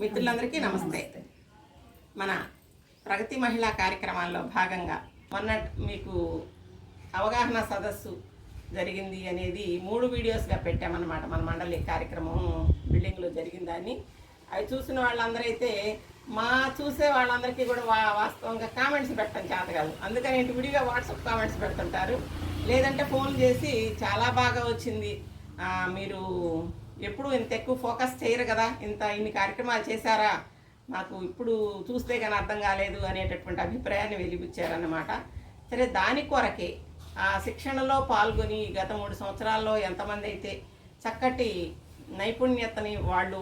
మిత్రులందరికీ నమస్తే. మన ప్రగతి మహిళా కార్యక్రమాల్లో భాగంగా మొన్న మీకు అవగాహన సదస్సు జరిగింది అనేది మూడు వీడియోస్గా పెట్టామన్నమాట. మన మండలి కార్యక్రమం బిల్డింగ్లో జరిగిందని అవి చూసిన వాళ్ళందరైతే మా చూసే వాళ్ళందరికీ కూడా వా వాస్తవంగా కామెంట్స్ పెట్టడం చేత కాదు. అందుకని ఇంటి విడిగా వాట్సాప్ కామెంట్స్ పెడుతుంటారు. లేదంటే ఫోన్ చేసి చాలా బాగా వచ్చింది. మీరు ఎప్పుడు ఇంత ఎక్కువ ఫోకస్ చేయరు కదా? ఇంత ఇన్ని కార్యక్రమాలు చేశారా? నాకు ఇప్పుడు చూస్తే కానీ అర్థం కాలేదు అనేటటువంటి అభిప్రాయాన్ని వెలిపించారన్నమాట సరే దాని కొరకే ఆ శిక్షణలో పాల్గొని గత మూడు సంవత్సరాల్లో ఎంతమంది అయితే చక్కటి నైపుణ్యతని వాళ్ళు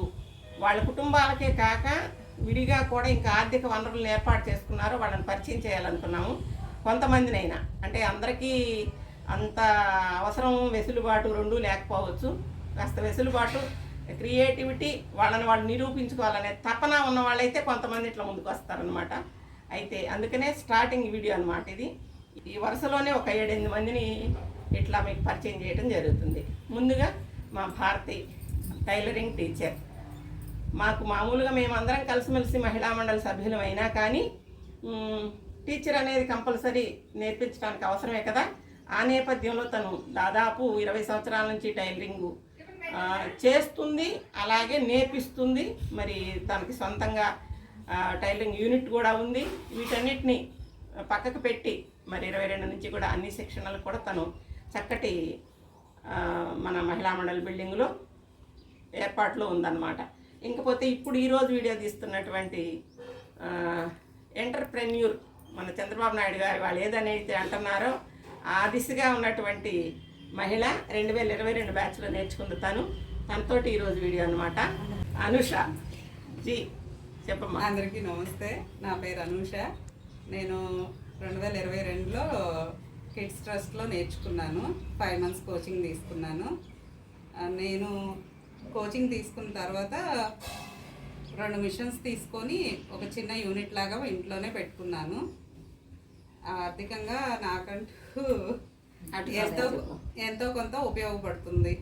వాళ్ళ కుటుంబాలకే కాక విడిగా కూడా ఇంకా ఆర్థిక వనరులను ఏర్పాటు చేసుకున్నారో వాళ్ళని పరిచయం చేయాలనుకున్నాము. కొంతమందినైనా. అంటే అందరికీ అంత అవసరం వెసులుబాటు రెండు లేకపోవచ్చు. కాస్త వెసులుబాటు క్రియేటివిటీ వాళ్ళని వాళ్ళు నిరూపించుకోవాలనే తపన ఉన్న వాళ్ళైతే కొంతమంది ఇట్లా ముందుకు వస్తారనమాట అయితే అందుకనే స్టార్టింగ్ వీడియో అనమాట ఇది. ఈ వరుసలోనే ఒక ఏడెనిమిది మందిని ఇట్లా మీకు పరిచయం చేయడం జరుగుతుంది. ముందుగా మా భారతి టైలరింగ్ టీచర్. మాకు మామూలుగా మేమందరం కలిసిమెలిసి మహిళా మండలి సభ్యులం అయినా కానీ టీచర్ అనేది కంపల్సరీ నేర్పించడానికి అవసరమే కదా. ఆ నేపథ్యంలో తను దాదాపు ఇరవై సంవత్సరాల నుంచి టైలరింగు చేస్తుంది అలాగే నేర్పిస్తుంది. మరి తనకి సొంతంగా టైలరింగ్ యూనిట్ కూడా ఉంది. వీటన్నిటిని పక్కకు పెట్టి మరి ఇరవై రెండు నుంచి కూడా అన్ని సెక్షన్లకు కూడా తను చక్కటి మన మహిళా మండలి బిల్డింగ్లో ఏర్పాట్లో ఉందన్నమాట. ఇంకపోతే ఇప్పుడు ఈరోజు వీడియో తీస్తున్నటువంటి ఎంటర్ప్రెన్యూర్ మన చంద్రబాబు నాయుడు గారు వాళ్ళు ఏదనైతే అంటున్నారో ఆ దిశగా ఉన్నటువంటి మహిళ రెండు వేల ఇరవై రెండు బ్యాచ్లో నేర్చుకుంది తను. తనతోటి ఈరోజు వీడియో అనమాట అనుష. జీ చెప్పమ్మా. అందరికీ నమస్తే. నా పేరు అనూష. నేను రెండు వేల ఇరవై రెండులో కిడ్స్ ట్రస్ట్లో నేర్చుకున్నాను. ఫైవ్ మంత్స్ కోచింగ్ తీసుకున్నాను. నేను కోచింగ్ తీసుకున్న తర్వాత రెండు మిషన్స్ తీసుకొని ఒక చిన్న యూనిట్ లాగా ఇంట్లోనే పెట్టుకున్నాను. ఆర్థికంగా నాకంటూ ఎంతో. ఎంతో కొంత ఉపయోగపడుతుంది.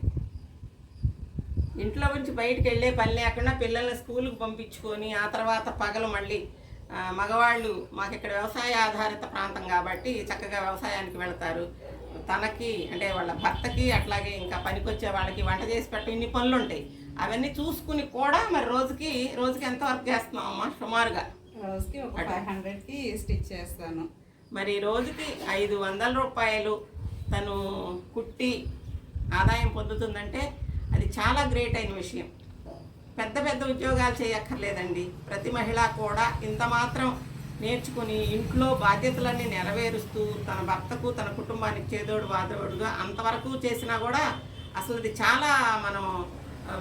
ఇంట్లో నుంచి బయటికి వెళ్ళే పని లేకుండా పిల్లల్ని స్కూల్కి పంపించుకొని ఆ తర్వాత పగలు మళ్ళీ మగవాళ్ళు మాకు ఇక్కడ వ్యవసాయ ఆధారిత ప్రాంతం కాబట్టి చక్కగా వ్యవసాయానికి వెళ్తారు. తనకి అంటే వాళ్ళ భర్తకి అట్లాగే ఇంకా పనికొచ్చే వాళ్ళకి వంట చేసి పెట్ట ఇన్ని పనులు ఉంటాయి అవన్నీ చూసుకుని కూడా మరి రోజుకి రోజుకి ఎంత వర్క్ చేస్తున్నామమ్మా సుమారుగా. రోజుకి ఒక ఫైవ్ హండ్రెడ్కి స్టిచ్ చేస్తాను. మరి రోజుకి ఐదు వందల రూపాయలు తను కుట్టి ఆదాయం పొందుతుందంటే అది చాలా గ్రేట్ అయిన విషయం. పెద్ద పెద్ద ఉద్యోగాలు చేయక్కర్లేదండి. ప్రతి మహిళ కూడా ఇంత మాత్రం నేర్చుకుని ఇంట్లో బాధ్యతలన్నీ నెరవేరుస్తూ తన భర్తకు తన కుటుంబానికి చేదోడు వాదోడుగా అంతవరకు చేసినా కూడా అసలు అది చాలా మనం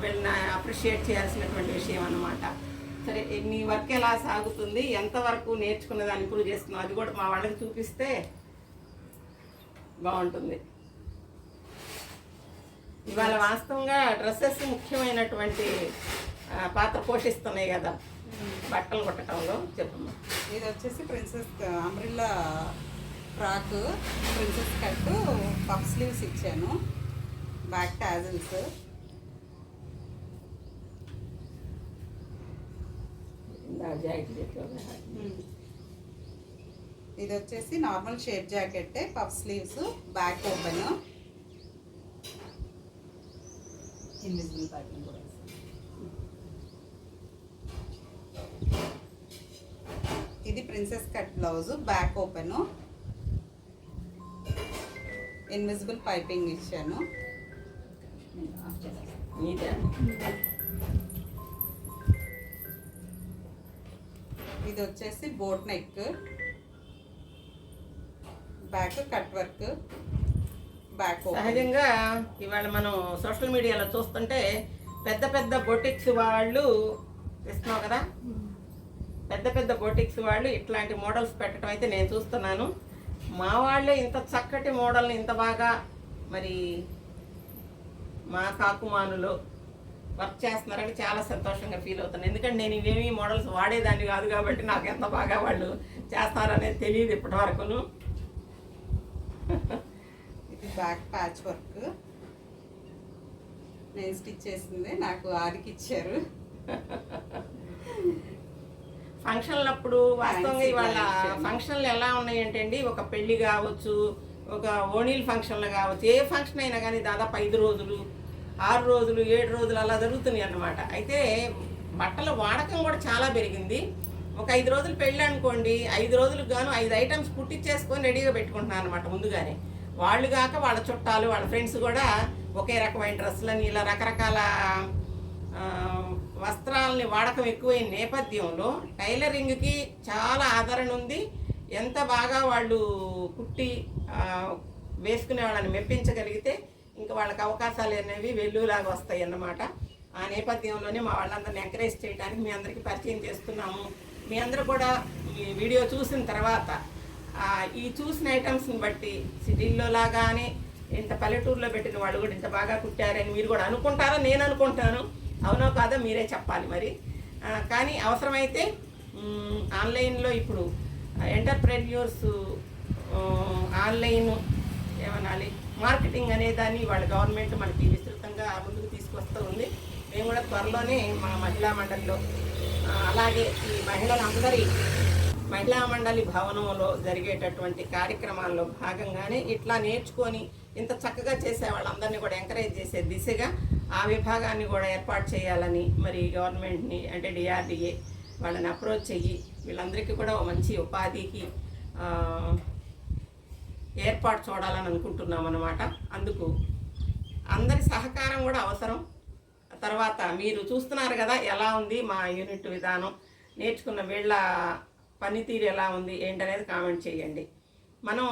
వెళ్ళిన అప్రిషియేట్ చేయాల్సినటువంటి విషయం అన్నమాట. సరే నీ వర్క్ ఎలా సాగుతుంది? ఎంతవరకు నేర్చుకున్న దాన్ని ఇంప్రూవ్ చేస్తున్నావు? అది కూడా మా వాళ్ళకి చూపిస్తే బాగుంటుంది. ఇవాళ వాస్తవంగా డ్రెస్సెస్ ముఖ్యమైనటువంటి పాత్ర పోషిస్తున్నాయి కదా. బట్టలు కుట్టడంలో చెప్పమ్మా. ఇది వచ్చేసి princess umbrella frock princess cut puff sleeves ఇచ్చాను. Back tassels. జాకెట్ చెప్పావు కదా. ఇది వచ్చేసి normal shape jacket puff sleeves back open. Invisible packing కూడా ఇది princess cut blouse back open. Invisible piping ఇచ్చాను. ఇది వచ్చేసి boat neck. Back cut work back సహజంగా ఇవాళ మనం సోషల్ మీడియాలో చూస్తుంటే పెద్ద పెద్ద బొటిక్స్ వాళ్ళు ఇస్తున్నావు కదా? పెద్ద పెద్ద బొటిక్స్ వాళ్ళు ఇట్లాంటి మోడల్స్ పెట్టడం అయితే నేను చూస్తున్నాను. మా వాళ్ళే ఇంత చక్కటి మోడల్ని ఇంత బాగా మరి మా కాకుమానులో వర్క్ చేస్తున్నారని చాలా సంతోషంగా ఫీల్ అవుతాను ఎందుకంటే నేను ఇవేమీ మోడల్స్ వాడేదాన్ని కాదు కాబట్టి నాకు ఎంత బాగా వాళ్ళు చేస్తారనేది తెలియదు ఇప్పటివరకును. ఇది బ్యాక్ ప్యాచ్ వర్క్. నేను స్టిచ్ చేసింది నాకు ఆడికి ఇచ్చారు. ఫంక్షన్లప్పుడు వాస్తవంగా ఇవాళ. ఫంక్షన్లు ఎలా ఉన్నాయి అంటే అండి ఒక పెళ్ళి కావచ్చు ఒక ఓణీల్ ఫంక్షన్లు కావచ్చు ఏ ఫంక్షన్ అయినా కానీ దాదాపు ఐదు రోజులు ఆరు రోజులు ఏడు రోజులు అలా జరుగుతున్నాయి అన్నమాట అయితే బట్టల వాడకం కూడా చాలా పెరిగింది. ఒక ఐదు రోజులు పెళ్ళి అనుకోండి ఐదు రోజులకు గాను ఐదు ఐటమ్స్ కుట్టించేసుకొని రెడీగా పెట్టుకుంటున్నాను అనమాట ముందుగానే. వాళ్ళు కాక వాళ్ళ చుట్టాలు వాళ్ళ ఫ్రెండ్స్ కూడా ఒకే రకమైన డ్రెస్సులని ఇలా రకరకాల వస్త్రాలని వాడకం ఎక్కువైన నేపథ్యంలో టైలరింగ్కి చాలా ఆదరణ ఉంది. ఎంత బాగా వాళ్ళు కుట్టి వేసుకునే వాళ్ళని మెప్పించగలిగితే ఇంకా వాళ్ళకి అవకాశాలు అనేవి వెల్లులాగా వస్తాయి అన్నమాట ఆ నేపథ్యంలోనే మా వాళ్ళందరిని ఎంకరేజ్ చేయడానికి మీ అందరికీ పరిచయం చేస్తున్నాము. మీ అందరూ కూడా ఈ వీడియో చూసిన తర్వాత ఈ చూసిన ఐటమ్స్ని బట్టి సిటీల్లో లాగానే ఇంత పల్లెటూరులో పెట్టిన వాళ్ళు కూడా ఇంత బాగా కుట్టారని మీరు కూడా అనుకుంటారో? నేను అనుకుంటాను. అవునో కాదో మీరే చెప్పాలి మరి. కానీ అవసరమైతే ఆన్లైన్లో ఇప్పుడు ఎంటర్ప్రెన్యూర్స్ ఆన్లైన్ ఏమనాలి మార్కెటింగ్ అనే దాన్ని వాళ్ళ గవర్నమెంట్ మనకి విస్తృతంగా ముందుకు తీసుకొస్తూ ఉంది. మేము కూడా త్వరలోనే మా మహిళా మండలిలో అలాగే ఈ మహిళలందరి మహిళా మండలి భవనంలో జరిగేటటువంటి కార్యక్రమాల్లో భాగంగానే ఇట్లా నేర్చుకొని ఇంత చక్కగా చేసే వాళ్ళందరినీ కూడా ఎంకరేజ్ చేసే దిశగా ఆ విభాగాన్ని కూడా ఏర్పాటు చేయాలని మరి గవర్నమెంట్ని అంటే డిఆర్డిఏ వాళ్ళని అప్రోచ్ చెయ్యి. వీళ్ళందరికీ కూడా మంచి ఉపాధికి ఏర్పాటు చూడాలని అనుకుంటున్నాం అన్నమాట అందుకు అందరి సహకారం కూడా అవసరం. తర్వాత మీరు చూస్తున్నారు కదా ఎలా ఉంది మా యూనిట్ విధానం? నేర్చుకున్న వీళ్ళ పనితీరు ఎలా ఉంది ఏంటనేది కామెంట్ చేయండి. మనం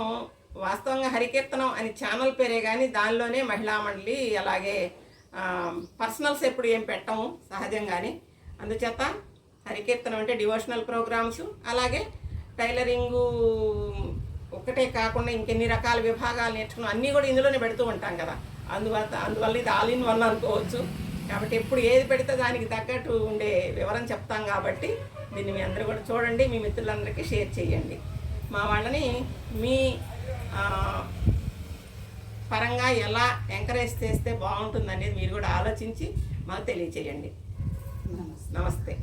వాస్తవంగా హరికీర్తనం అని ఛానల్ పేరే కానీ దానిలోనే మహిళా మండలి అలాగే పర్సనల్స్ ఎప్పుడు ఏం పెట్టము సహజంగానే. అందుచేత హరికీర్తనం అంటే డివోషనల్ ప్రోగ్రామ్స్ అలాగే టైలరింగు ఒక్కటే కాకుండా ఇంకెన్ని రకాల విభాగాలు నేర్చుకున్నాం అన్నీ కూడా ఇందులోనే పెడుతూ ఉంటాం కదా. అందువల్ల అందువల్ల ఇది ఆల్ ఇన్ వన్ అనుకోవచ్చు. కాబట్టి ఎప్పుడు ఏది పెడితే దానికి తగ్గట్టు ఉండే వివరం చెప్తాం కాబట్టి దీన్ని మీ అందరూ కూడా చూడండి మీ మిత్రులందరికీ షేర్ చేయండి. మా వాళ్ళని మీ పరంగా ఎలా ఎంకరేజ్ చేస్తే బాగుంటుంది అనేది మీరు కూడా ఆలోచించి మాకు తెలియచేయండి. నమస్తే. నమస్తే.